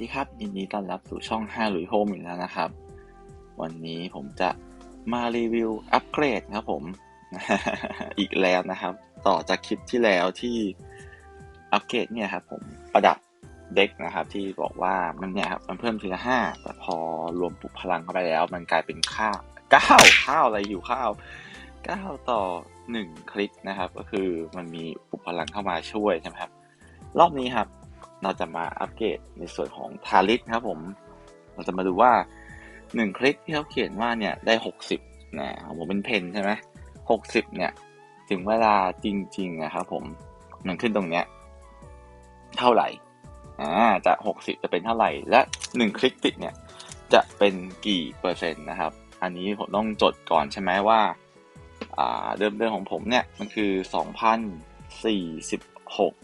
สดีครับยินดีต้อนรับสู่ช่อง5หลุยโฮมอีกแล้วนะครับ วันนี้ผมจะมารีวิวอัปเกรดครับผม อีกแล้วนะครับ ต่อจากคลิปที่แล้วที่อัปเกรดเนี่ยครับผมประดับเด็กนะครับ ที่บอกว่ามันเนี่ยครับมันเพิ่มทีละห้าแต่พอรวมปลุกพลังเข้าไปแล้ว มันกลายเป็นข้าวเก้าข้าวอะไรอยู่ข้าวเก้าต่อหนึ่งคลิกนะครับ ก็คือมันมีปลุกพลังเข้ามาช่วยใช่ไหมครับรอบนี้ครับ เราจะมาอัปเกรดในส่วนของทาริสครับผม เราจะมาดูว่าหนึ่งคลิกที่เขาเขียนว่าเนี่ยได้หกสิบนะผมเป็นเพนใช่ไหมหกสิบเนี่ย ถึงเวลาจริงๆนะครับผมมันขึ้นตรงเนี้ยเท่าไหร่อ่าจะหกสิบจะเป็นเท่าไหร่ และหนึ่งคลิกติดเนี่ยจะเป็นกี่เปอร์เซ็นต์นะครับ อันนี้ผมต้องจดก่อนใช่ไหมว่าอ่าเดิมเดิมของผมเนี่ยมันคือสองพันสี่สิบหก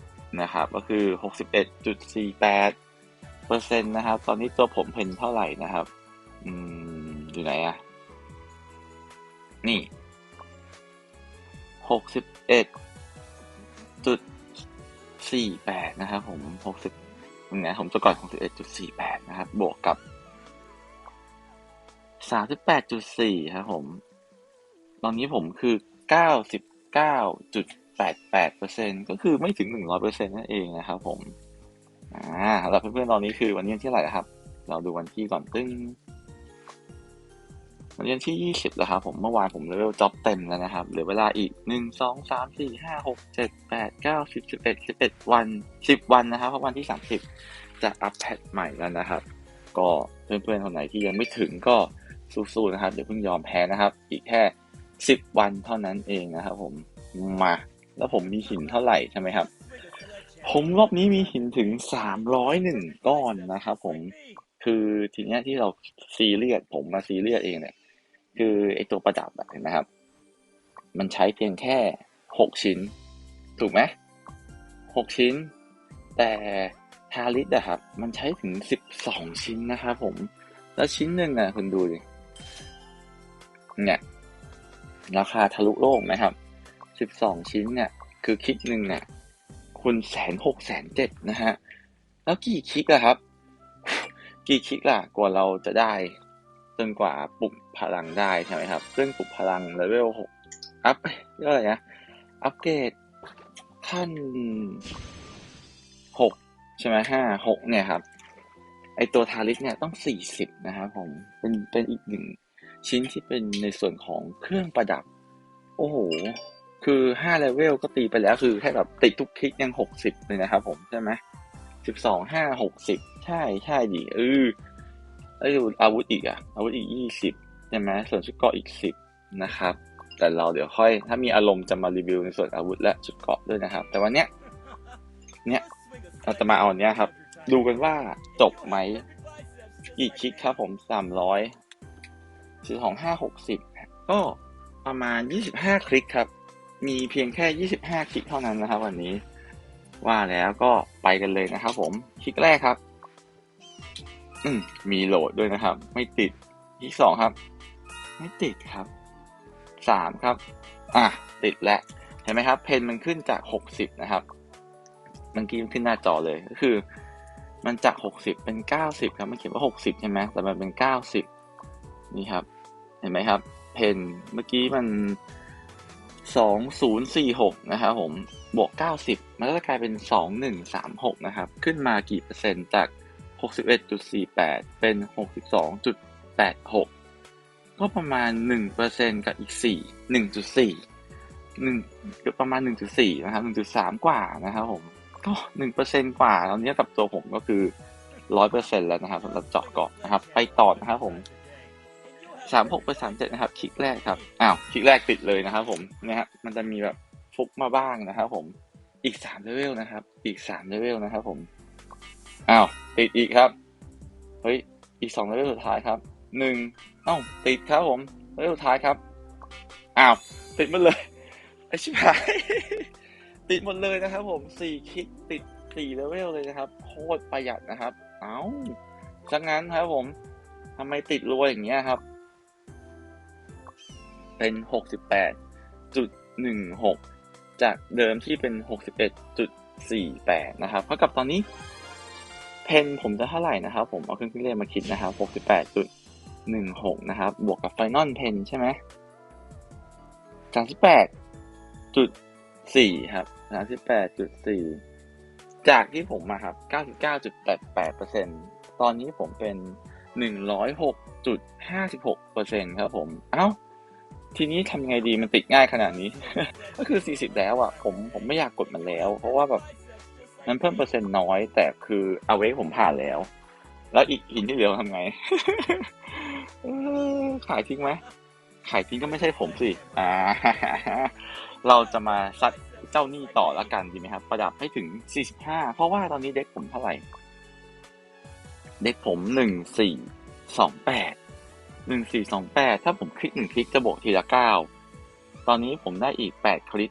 นะครับก็คือ 61.48เปอร์เซ็นต์นะครับ ตอนนี้ตัวผมเพนเท่าไหร่นะครับอืมอยู่ไหนอะนี่ 61.48 นะครับผม 60ตรงไหนผมจะก่อน 61.48 นะครับ บวกกับ 38.4 ครับผม ตอนนี้ผมคือ 99. 88%ก็คือไม่ถึง 100%นั่นเองนะครับผม อ่าแล้วเพื่อนๆ ตอนนี้คือวันนี้ที่เท่าไหร่ครับ เราดูวันที่ก่อนตึ้งวันที่ 20 แล้วครับผม เมื่อวานผมเลเวลจ็อบเต็มแล้วนะครับเหลือเวลาอีก 1 2 3 4 5 6 7 8 9 10 11 11 วัน 10 วันนะครับ เพราะวันที่ 30 จะอัปแพทใหม่แล้วนะครับ ก็เพื่อนๆ คนไหนที่ยังไม่ถึงก็สู้ๆ นะครับ เดี๋ยวเพิ่งยอมแพ้นะครับ อีกแค่ 10 วันเท่านั้นเองนะครับผม มา แล้วผมมีหินเท่าไหร่ใช่ไหมครับ ผมรอบนี้มีหินถึงสามร้อยหนึ่งก้อนนะครับผมคือทีเนี้ยที่เราซีเรียสผมมาซีเรียสเองเนี่ยคือไอตัวประดับเห็นไหมครับ มันใช้เพียงแค่หกชิ้น ถูกไหมหกชิ้น แต่ทาริสอะครับ มันใช้ถึงสิบสองชิ้นนะครับผม แล้วชิ้นหนึ่งอะคุณดูดิเนี่ยราคาทะลุโลกไหมครับ สิบสองชิ้นเนี่ย คือคลิกหนึ่งเนี่ยคุณแสนหกแสนเจ็ดนะฮะ แล้วกี่คลิกอะครับ กี่คลิกล่ะกว่าเราจะได้ จนกว่าปลุกพลังได้ใช่ไหมครับซึ่งปลุกพลังเลเวลหกอัพเรียกอะไรนะอัปเกรดขั้นหกใช่ไหมห้าหกเนี่ยครับ ไอตัวทาริสเนี่ยต้องสี่สิบนะครับผมเป็นเป็นอีกหนึ่งชิ้นที่เป็นในส่วนของเครื่องประดับ โอ้โห คือห้าเลเวลก็ตีไปแล้วคือแค่แบบติดทุกคลิกยังหกสิบเลยนะครับผมใช่ไหมสิบสองห้าหกสิบใช่ใช่ดิเออแล้วดูอาวุธอีกอะอาวุธอีกยี่สิบใช่ไหมส่วนชุดเกาะอีกสิบนะครับ แต่เราเดี๋ยวค่อย ถ้ามีอารมณ์จะมารีวิวในส่วนอาวุธและชุดเกาะด้วยนะครับ แต่วันเนี้ยเนี้ยเราจะมาเอาเนี้ยครับ ดูกันว่าจบไหมกี่คลิกครับผมสามร้อยสิบสองห้าหกสิบก็ประมาณยี่สิบห้าคลิกครับ มีเพียงแค่ 25 คลิกเท่านั้นนะครับ วันนี้ ว่าแล้วก็ไปกันเลยนะครับ ผม คลิกแรกครับ อืมมีโหลดด้วยนะครับ ไม่ติดคลิกสองครับ ไม่ติดครับสามครับ อะ ติดแล้วเห็นไหมครับ เพนมันขึ้นจาก 60 นะครับเมื่อกี้มันขึ้นหน้าจอเลยก็คือ มันจาก 60 เป็น 90 ครับมันเขียนว่า 60 ใช่ไหมแต่มันเป็น 90 นี่ครับ เห็นไหมครับ เพนเมื่อกี้มัน สองศูนย์สี่หกนะครับผม บวกเก้าสิบมันก็จะกลายเป็นสองหนึ่งสามหกนะครับ ขึ้นมากี่เปอร์เซ็นต์จากหกสิบเอ็ดจุดสี่แปดเป็นหกสิบสองจุดแปดหกก็ประมาณหนึ่งเปอร์เซ็นกับอีกสี่หนึ่งจุดสี่หนึ่งก็ประมาณหนึ่งจุดสี่นะครับหนึ่งจุดสามกว่านะครับผม ก็หนึ่งเปอร์เซ็นกว่าตอนนี้กับตัวผมก็คือร้อยเปอร์เซ็นแล้วนะครับสำหรับเจาะเกาะนะครับ ไปต่อนะครับผม สามหกไปสามเจ็ดนะครับ คลิกแรกครับ อ้าว คลิกแรกติดเลยนะครับ ผมนะฮะมันจะมีแบบฟุกมาบ้างนะครับ ผม อีกสามเลเวลนะครับ อีกสามเลเวลนะครับ ผม อ้าว ติดอีกครับ เฮ้ย อีกสองเลเวลสุดท้ายครับ หนึ่งอ้าวติดครับผม เลเวลสุดท้ายครับ อ้าว ติดหมดเลย ไอชิบหาย ติดหมดเลยนะครับ ผมสี่คลิกติดสี่เลเวลเลยนะครับ โคตรประหยัดนะครับ เอ้าจังงั้นครับผมทำไมติดรวยอย่างเงี้ยครับ เป็น 68.16 จากเดิมที่เป็น 61.48 นะครับเท่ากับตอนนี้ เพนผมจะเท่าไหร่นะครับ ผมเอาเครื่องคิดเลขมาคิดนะครับหกสิบแปดจุดหนึ่งหกนะครับ บวกกับไฟนอลเพนใช่ไหมสามสิบแปดจุดสี่ครับสามสิบแปดจุดสี่จากที่ผมมาครับเก้าสิบเก้าจุดแปดแปดเปอร์เซ็นตอนนี้ผมเป็นหนึ่งร้อยหกจุดห้าสิบหกเปอร์เซ็นครับผม เอ้า ทีนี้ทำยังไงดีมันติดง่ายขนาดนี้ ก็คือสี่สิบแล้วอะผมผมไม่อยากกดมันแล้ว เพราะว่าแบบมันเพิ่มเปอร์เซ็นต์น้อย แต่คือเอาเวกผมผ่านแล้ว แล้วอีกหินที่เหลือทำไงขายทิ้งไหมขายทิ้งก็ไม่ใช่ผมสิอ่าเราจะมาซัดเจ้าหนี้ต่อละกันดีไหมครับ ประดับให้ถึง 45 เพราะว่าตอนนี้เด็กผมเท่าไหร่ เด็กผม 1428 1428 ถ้าผมคลิกหนึ่งคลิกจะบวกทีละ 9 ตอนนี้ผมได้อีก 8 คลิก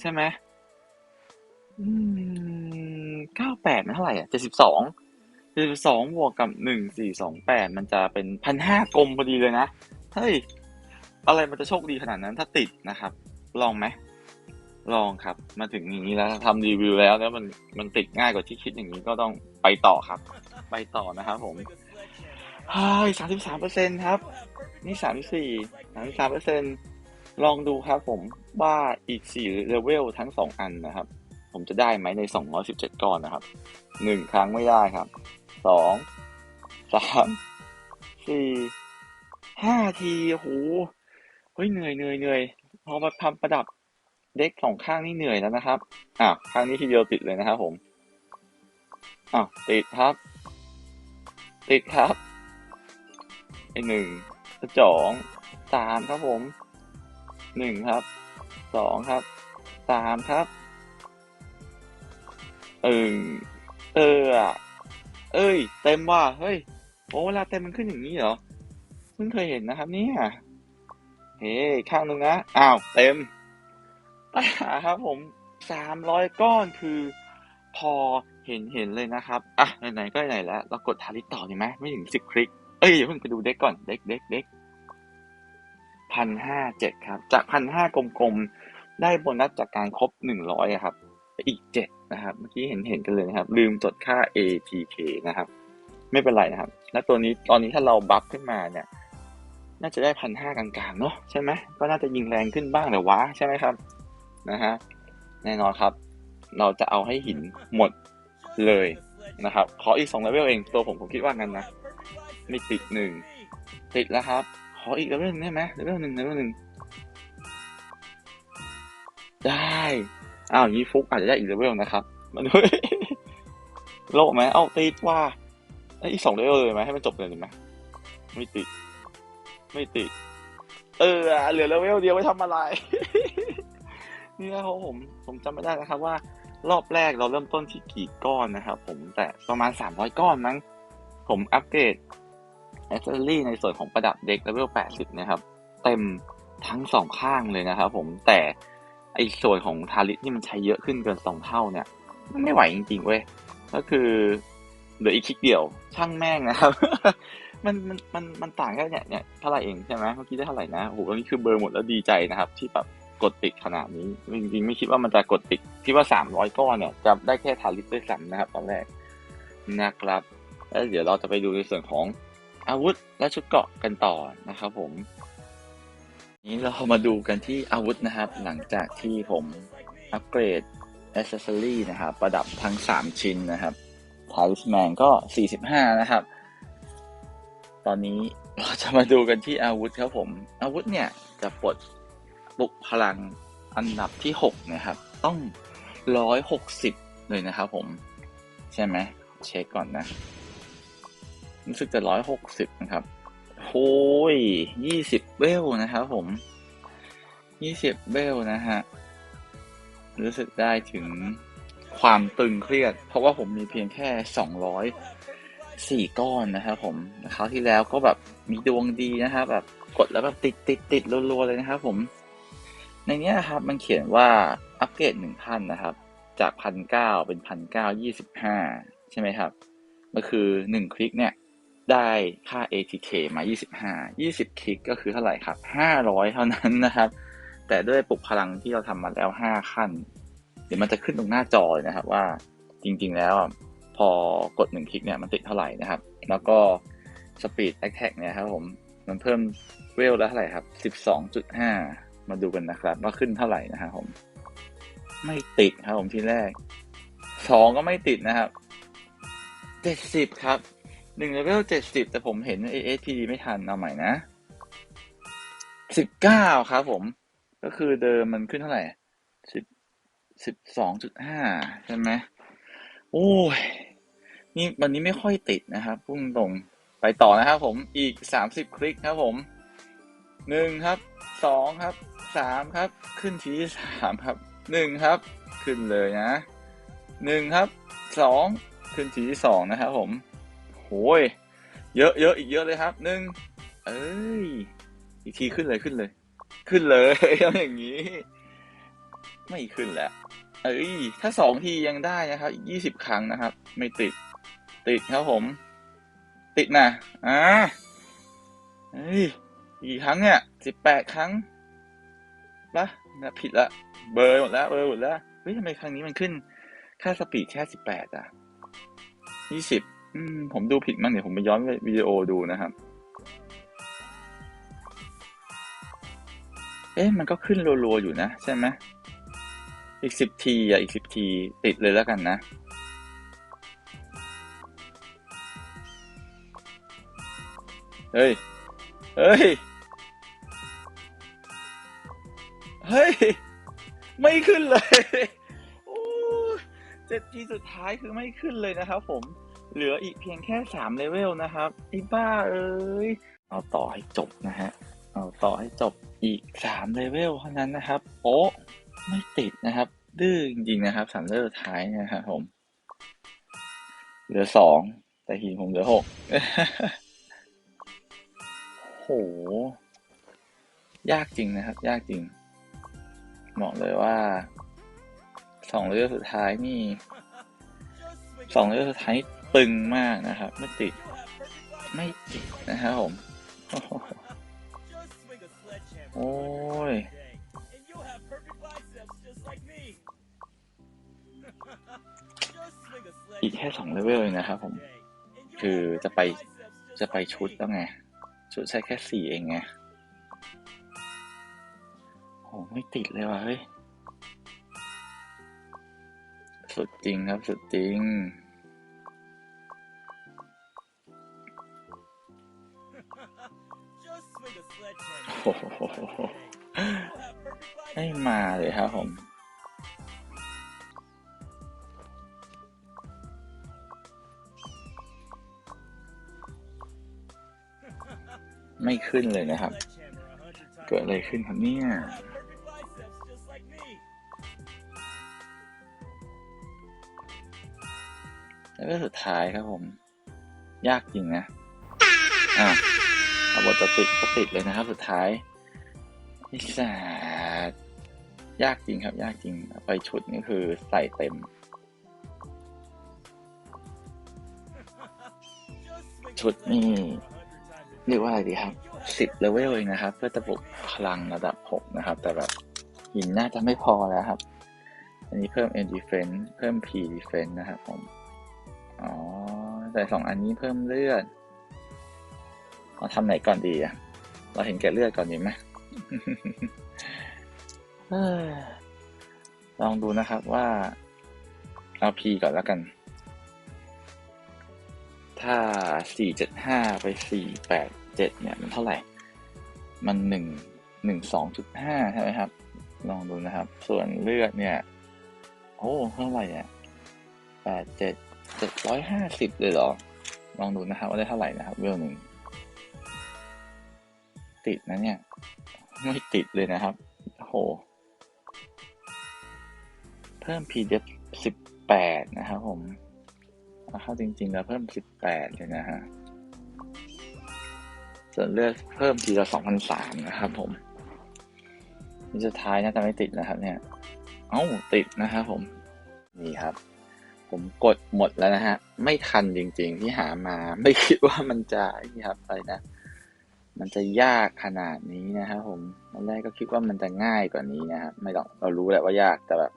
ใช่ไหมอืม98มันเท่าไหร่อะ 72 72บวกกับ 1428 มันจะเป็นพันห้ากลมพอดีเลยนะ เฮ้ย อะไรมันจะโชคดีขนาดนั้นถ้าติดนะครับ ลองไหมลองครับ มาถึงอย่างนี้แล้วทำรีวิวแล้วแล้วมันมันติดง่ายกว่าที่คิดอย่างนี้ก็ต้องไปต่อครับ ไปต่อนะครับผม เฮ้ยสามสิบสามเปอร์เซ็นครับ นี่สามสี่สามสามเปอร์เซ็นลองดูครับผมว่าอีกสี่เลเวลทั้งสองอันนะครับ ผมจะได้ไหมในสองร้อยสิบเจ็ดก้อนนะครับหนึ่งครั้งไม่ได้ครับสองสามสี่ห้าทีโอ้โหเฮ้ยเหนื่อยเหนื่อยเหนื่อยพอมาทำประดับเด็กสองข้างนี่เหนื่อยแล้วนะครับอะข้างนี้ทีเดียวติดเลยนะครับผมอ้าวติดครับ ติดครับ ไอหนึ่งสองสามครับผมหนึ่งครับสองครับสามครับเออเออเอ้ย เต็มว่ะเฮ้ยโอ้เวลาเต็มมันขึ้นอย่างนี้เหรอเพิ่งเคยเห็นนะครับเนี่ยเฮ้ข้างหนึ่งนะอ้าวเต็มปัญหาครับผมสามร้อยก้อนคือ พอเห็นเห็นเลยนะครับ อะไหนๆก็ไหนแล้ว เรากดทาริต่อดีไหมไม่ถึงสิบคลิก อ้ยอย่าเพิ่งไปดูเด็กก่อนเด็กเด็กเด็กพันห้าเจ็ดครับ จากพันห้ากลมๆ ได้โบนัสจากการครบหนึ่งร้อยครับ อีกเจ็ดนะครับ เมื่อกี้เห็นเห็นกันเลยนะครับ ลืมจดค่า ATK นะครับ ไม่เป็นไรนะครับ และตัวนี้ตอนนี้ถ้าเราบัฟขึ้นมาเนี่ย น่าจะได้พันห้ากลางๆเนาะใช่ไหมก็น่าจะยิงแรงขึ้นบ้างแต่วะใช่ไหมครับนะฮะแน่นอนครับ เราจะเอาให้หินหมดเลยนะครับ ขออีกสองเลเวลเองตัวผมผมคิดว่างั้นนะ ไม่ติดหนึ่งติดแล้วครับ ขออีกเลเวลหนึงได้ไหมเลเวลหนึ่งเลเวลหนึ่งได้อ้าวยี่ฟุกอาจจะได้อีกเลเวลนะครับมาดูโลกไหมเอ้าติดว่าไอ้อีกสองเลเวลเลยไหมให้มันจบเลยไหมไม่ติด ไม่ติด เออเหลือเลเวลเดียวไว้ทำอะไรนี่นะครับผมผมจำไม่ได้นะครับว่า รอบแรกเราเริ่มต้นที่กี่ก้อนนะครับผมแต่ประมาณ300ก้อนมั้งผมอัปเกรด แอสเซอรี่ในส่วนของประดับเด็กเลเวล80 นะครับ เต็มทั้งสองข้างเลยนะครับผมแต่ไอ้ส่วนของทาริสนี่มันใช้เยอะขึ้นเกินสองเท่าเนี่ยมันไม่ไหวจริงๆเว้ยก็คือเหลืออีกคลิกเดียวช่างแม่งนะครับ มันมันมันมันต่างแค่เนี่ยเนี่ยเท่าไหร่เองใช่ไหมเมื่อกี้ได้เท่าไหร่นะโอ้โหตอนนี้คือเบอร์หมดแล้วดีใจนะครับ ที่แบบกดติดขนาดนี้จริงๆ ไม่คิดว่ามันจะกดติดคิดว่าสามร้อยก้อนเนี่ยจะได้แค่ทาริสด้วยซ้ำนะครับ ตอนแรกนะครับแล้วเดี๋ยวเราจะไปดูในส่วนของ อาวุธและชุดเกาะกันต่อนะครับผม นี้เรามาดูกันที่อาวุธนะครับ หลังจากที่ผมอัปเกรดอ c เซสซอรี่นะครับ ประดับทั้ง 3 ชิ้นนะครับทาริสแมนก็ 45 นะครับ ตอนนี้เราจะมาดูกันที่อาวุธครับผม อาวุธเนี่ยจะปลดปลุกพลังอันดับที่ 6 นะครับ ต้อง 160 เลยนะครับผม ใช่ไหม เช็คก่อนนะ รู้สึกจะ160นะครับโอ้ย20เวลนะครับผม20เวลนะฮะ รู้สึกได้ถึงความตึงเครียด เพราะว่าผมมีเพียงแค่204ก้อนนะครับผมคราวที่แล้วก็แบบมีดวงดีนะครับแบบกดแล้วแบบติดติดติดรัวๆเลยนะครับผม ในนี้ครับมันเขียนว่าอัปเกรดหนึ่งพันนะครับ จากพันเก้าเป็นพันเก้ายี่สิบห้าใช่ไหมครับ ก็คือหนึ่งคลิกเนี่ย ได้ค่า ATK มา 25 20 คลิกก็คือเท่าไหร่ครับ 500 เท่านั้นนะครับ แต่ด้วยปลุกพลังที่เราทำมาแล้ว 5 ขั้น เดี๋ยวมันจะขึ้นตรงหน้าจอเลยนะครับว่าจริงๆ แล้วพอกดหนึ่งคลิกเนี่ยมันติดเท่าไหร่นะครับ แล้วก็สปีดแอคแท็กเนี่ยครับผมมันเพิ่มเวลแล้วเท่าไหร่ครับสิบสองจุดห้ามาดูกันนะครับว่าขึ้นเท่าไหร่นะครับผม ไม่ติดครับผมทีแรกสองก็ไม่ติดนะครับเจ็ดสิบครับ หนึ่งเลเวลเจ็ดสิบแต่ผมเห็นเอเอพีไม่ทันเอาใหม่นะสิบเก้าครับผม ก็คือเดิมมันขึ้นเท่าไหร่สิบสิบสองจุดห้าใช่ไหมโอ้ย นี่วันนี้ไม่ค่อยติดนะครับพุ่งตรงไปต่อนะครับผมอีกสามสิบคลิกครับผมหนึ่งครับสองครับสามครับ ขึ้นทีสามครับหนึ่งครับ ขึ้นเลยนะหนึ่งครับสองขึ้นทีสองนะครับผม โหยเยอะเยอะอีกเยอะเลยครับหนึ่งเอ้ย อีกทีขึ้นเลยขึ้นเลย ขึ้นเลยอาอย่างนี้ ไม่ขึ้นแล้วเอ้ย ถ้าสองทียังได้นะครับ อีกยี่สิบครั้งนะครับ ไม่ติด ติดครับผม ติดนะอ่าเฮ้ยกี่ครั้งเนี่ยสิบแปดครั้งละนะผิดละ เบอร์หมดแล้วเบอร์หมดแล้วเฮ้ยทำไมครั้งนี้มันขึ้น ค่าสปีดแค่สิบแปดอะยี่สิบ อืมผมดูผิดมั้งเดี๋ยวผมไปย้อนวิดีโอดูนะครับ เอ๊ะมันก็ขึ้นรัวๆอยู่นะ ใช่ไหมอีกสิบทีอะอีกสิบทีติดเลยแล้วกันนะเฮ้ย เฮ้ย เฮ้ย ไม่ขึ้นเลย โอ้เจ็ดทีสุดท้ายคือไม่ขึ้นเลยนะครับผม เหลืออีกเพียงแค่สามเลเวลนะครับไอ้บ้าเอ้ยเอาต่อให้จบนะฮะเอาต่อให้จบอีกสามเลเวลเท่านั้นนะครับโอ้ไม่ติดนะครับ ดื้อจริงๆนะครับสามเลเวลท้ายนะครับผม เหลือสองแต่หินผมเหลือหกโห ยากจริงนะครับ ยากจริงบอกเลยว่าสองเลเวลสุดท้ายนี่สองเลเวลสุดท้ายนี่ ตึงมากนะครับ ไม่ติด ไม่ติดนะครับผม โอ้ยอีกแค่สองเลเวลเองนะครับผม คือจะไปจะไปชุดแล้วไง ชุดใช้แค่สี่เองไงโหไม่ติดเลยว่ะเฮ้ย สุดจริงครับ สุดจริง ไม่มาเลยครับผมไม่ขึ้นเลยนะครับ เกิดอะไรขึ้นครับเนี่ย แล้วก็สุดท้ายครับผม ยากจริงนะ อ่า บทจะติดก็ติดเลยนะครับ สุดท้ายนี่แสดยากจริงครับ ยากจริง ไปชุดนี่คือใส่เต็ม ชุดนี่เรียกว่าอะไรดีครับสิบเลเวลเองนะครับ เพื่อจะปลุกพลังระดับหกนะครับ แต่แบบหินน่าจะไม่พอแล้วครับ อันนี้เพิ่ม N defense เพิ่ม P defense นะครับผม อ๋อ แต่สองอันนี้เพิ่มเลือด เราทำไหนก่อนดีอะเราเห็นแก่เลือดก่อนดีไหมเอ้ยลองดูนะครับว่าเอา P ก่อนแล้วกัน ถ้าสี่เจ็ดห้าไปสี่แปดเจ็ดเนี่ย มันเท่าไหร่ มันหนึ่งหนึ่งสองจุดห้าใช่ไหมครับ ลองดูนะครับ ส่วนเลือดเนี่ย โอ้ เท่าไหร่เนี่ยแปดเจ็ดเจ็ดร้อยห้าสิบเลยเหรอ ลองดูนะครับว่าได้เท่าไหร่นะครับเวลหนึ่ง ติดนะเนี่ย ไม่ติดเลยนะครับโอ้โหเพิ่ม PDF สิบแปดนะครับผมเข้าจริง ๆ แล้วเพิ่มสิบแปดเลยนะฮะ ส่วนเลือกเพิ่มทีละสองพันสามนะครับผมนี่สุดท้ายน่าจะไม่ติดนะครับ เนี่ย เอ้า ติดนะครับผม นี่ครับ ผมกดหมดแล้วนะฮะ ไม่ทันจริง ๆ ที่หามา ไม่คิดว่ามันจะนี่ครับอะไรนะ มันจะยากขนาดนี้นะครับผมตอนแรกก็คิดว่ามันจะง่ายกว่านี้นะครับไม่ต้องเรารู้แหละว่ายากแต่แบบ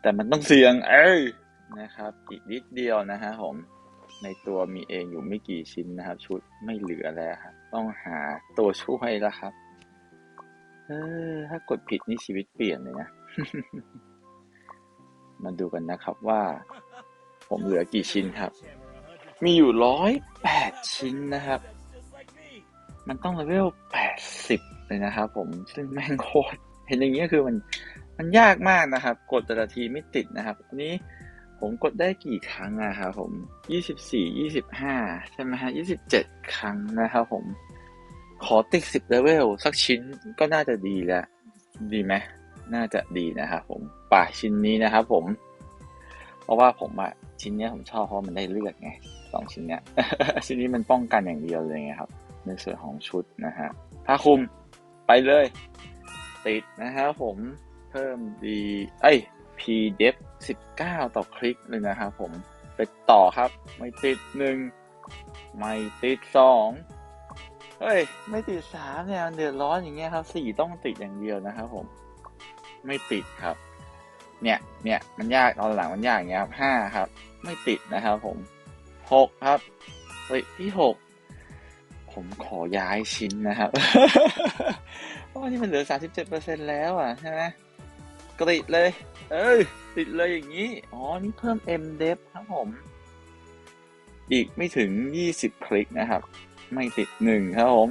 แต่มันต้องเสี่ยง เอ้ยนะครับ อีกนิดเดียวนะฮะผมในตัวมีเองอยู่ไม่กี่ชิ้นนะครับ ชุดไม่เหลือแล้วครับต้องหาตัวช่วยแล้วครับ เออ ถ้ากดผิดนี่ชีวิตเปลี่ยนเลยนะมาดูกันนะครับว่า ผมเหลือกี่ชิ้นครับ มีอยู่ร้อยแปดชิ้นนะครับ มันต้องเลเวลแปดสิบเลยนะครับผมซึ่งแม่งโคตรเห็นอย่างนี้ยคือมันมันยากมากนะครับ กดแต่ละทีไม่ติดนะครับอันนี้ผมกดได้กี่ครั้งอะครับผมยี่สิบสี่ยี่สิบห้าใช่ไหมฮะยี่สิบเจ็ดครั้งนะครับผม ขอติดสิบเลเวลสักชิ้นก็น่าจะดีแล้ว ดีไหมน่าจะดีนะครับผมป่าชิ้นนี้นะครับผม เพราะว่าผมอะชิ้นเนี้ยผมชอบเพราะมันได้เลือดไงสองชิ้นเนี้ยชิ้นนี้มันป้องกันอย่างเดียวเลยไงครับ ในส่วนของชุดนะฮะผ้าคลุมไปเลย ติดนะฮะผมเพิ่มดีเอ้ย p d e f 19 ต่อคลิกเลยนะครับผมไปต่อครับ ไม่ติดหนึ่งไม่ติดสองเฮ้ย ไม่ติดสามเนี่ยมันเดือดร้อนอย่างเงี้ยครับสี่ต้องติดอย่างเดียวนะครับผม ไม่ติดครับ เนี่ยเนี่ยมันยากตอนหลังมันยากอย่างเงี้ยครับห้าครับ ไม่ติดนะครับผมหกครับเฮ้ยที่หก ผมขอย้ายชิ้นนะครับ เพราะว่านี่มันเหลือสามสิบเจ็ดเปอร์เซ็นแล้วอะใช่ไหมกติดเลย เอ้ย ติดเลยอย่างนี้ อ๋อ นี่เพิ่ม m d e f ครับผม อีกไม่ถึงยี่สิบคลิกนะครับ ไม่ติดหนึ่งครับผม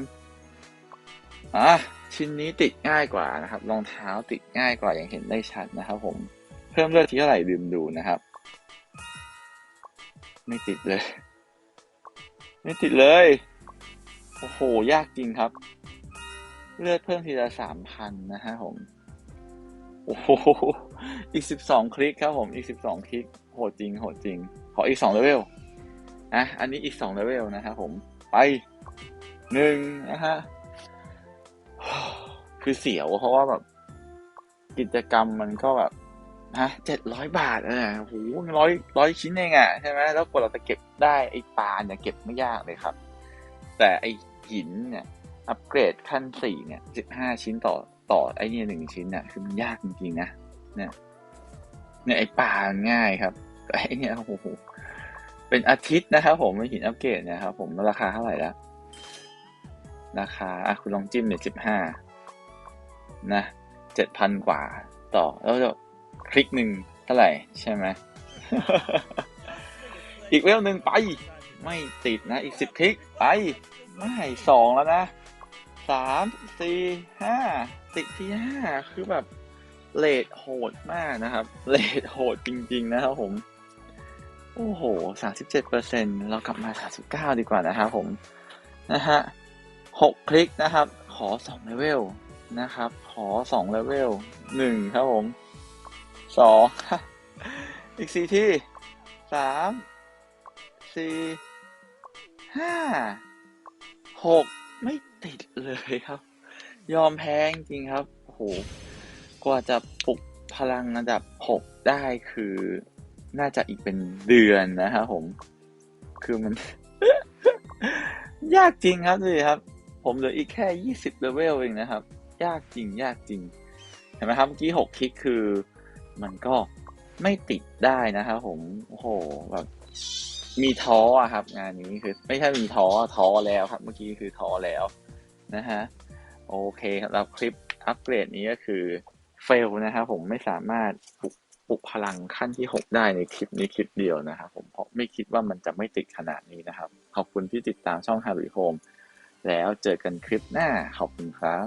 อะ ชิ้นนี้ติดง่ายกว่านะครับ รองเท้าติดง่ายกว่าอย่างเห็นได้ชัดนะครับผม เพิ่มเลือดที่เท่าไหร่ลืมดูนะครับ ไม่ติดเลย ไม่ติดเลย โอ้โห ยากจริงครับ เลือดเพิ่มทีละสามพันนะฮะผม โอ้โห อีกสิบสองคลิกครับผม อีกสิบสองคลิก โหดจริง โหดจริง ขออีกสองเลเวลนะอันนี้อีกสองเลเวลนะครับผม ไปหนึ่งนะฮะ คือเสียวเพราะว่าแบบ กิจกรรมมันก็แบบฮะเจ็ดร้อยบาทเออโอ้โหร้อยร้อยชิ้นเองอะใช่ไหมแล้วกว่าเราจะเก็บได้ไอ้ปลาเนี่ยเก็บไม่ยากเลยครับ แต่ไอ้ หินเนี่ยอัปเกรดขั้นสี่เนี่ยสิบห้าชิ้นต่อต่อไอเนี่ยหนึ่งชิ้นเนี่ยคือมันยากจริงๆนะเนี่ยเนี่ยไอปลานง่ายครับไอเนี่ยโอ้โหเป็นอาทิตย์นะครับผมไม่หินอัปเกรดเนะครับผมราคาเท่าไหร่แล้วราคาอะคุณลองจิ้มเนี่ยสิบห้านะเจ็ดพันกว่าต่อแล้วจะคลิกหนึ่งเท่าไหร่ใช่ไหมอีกเวลหนึ่งไป ไม่ติดนะ อีกสิบคลิกไป ไม่สองแล้วนะสามสี่ห้าติดที่ห้าคือแบบเลทโหดมากนะครับเลทโหดจริง ๆ นะครับผม โอ้โหสามสิบเจ็ดเปอร์เซ็นเรากลับมาสามสิบเก้าดีกว่านะครับผมนะฮะหกคลิกนะครับ ขอสองเลเวลนะครับ ขอสองเลเวลหนึ่งครับผมสองอีกสี่ที่สามสี่ห้า หกไม่ติดเลยครับ ยอมแพ้จริงครับโหกว่าจะปลุกพลังระดับหกได้คือน่าจะอีกเป็นเดือนนะครับผม คือมัน ยากจริงครับดูดิครับ ผมเหลืออีกแค่ยี่สิบเลเวลเองนะครับ ยากจริง ยากจริง เห็นไหมครับเมื่อกี้หกคลิกคือ มันก็ไม่ติดได้นะครับผม โอ้โหแบบ มีท้ออะครับ งานนี้คือ ไม่ใช่มีท้อท้อแล้วครับ เมื่อกี้คือท้อแล้วนะฮะโอเคครับแล้วคลิปอัปเกรดนี้ก็คือเฟลนะครับผมไม่สามารถปลุกปลุกพลังขั้นที่หกได้ในคลิปนี้คลิปเดียวนะครับผมเพราะไม่คิดว่ามันจะไม่ติดขนาดนี้นะครับ ขอบคุณที่ติดตามช่อง Harry Home แล้วเจอกันคลิปหน้าขอบคุณครับ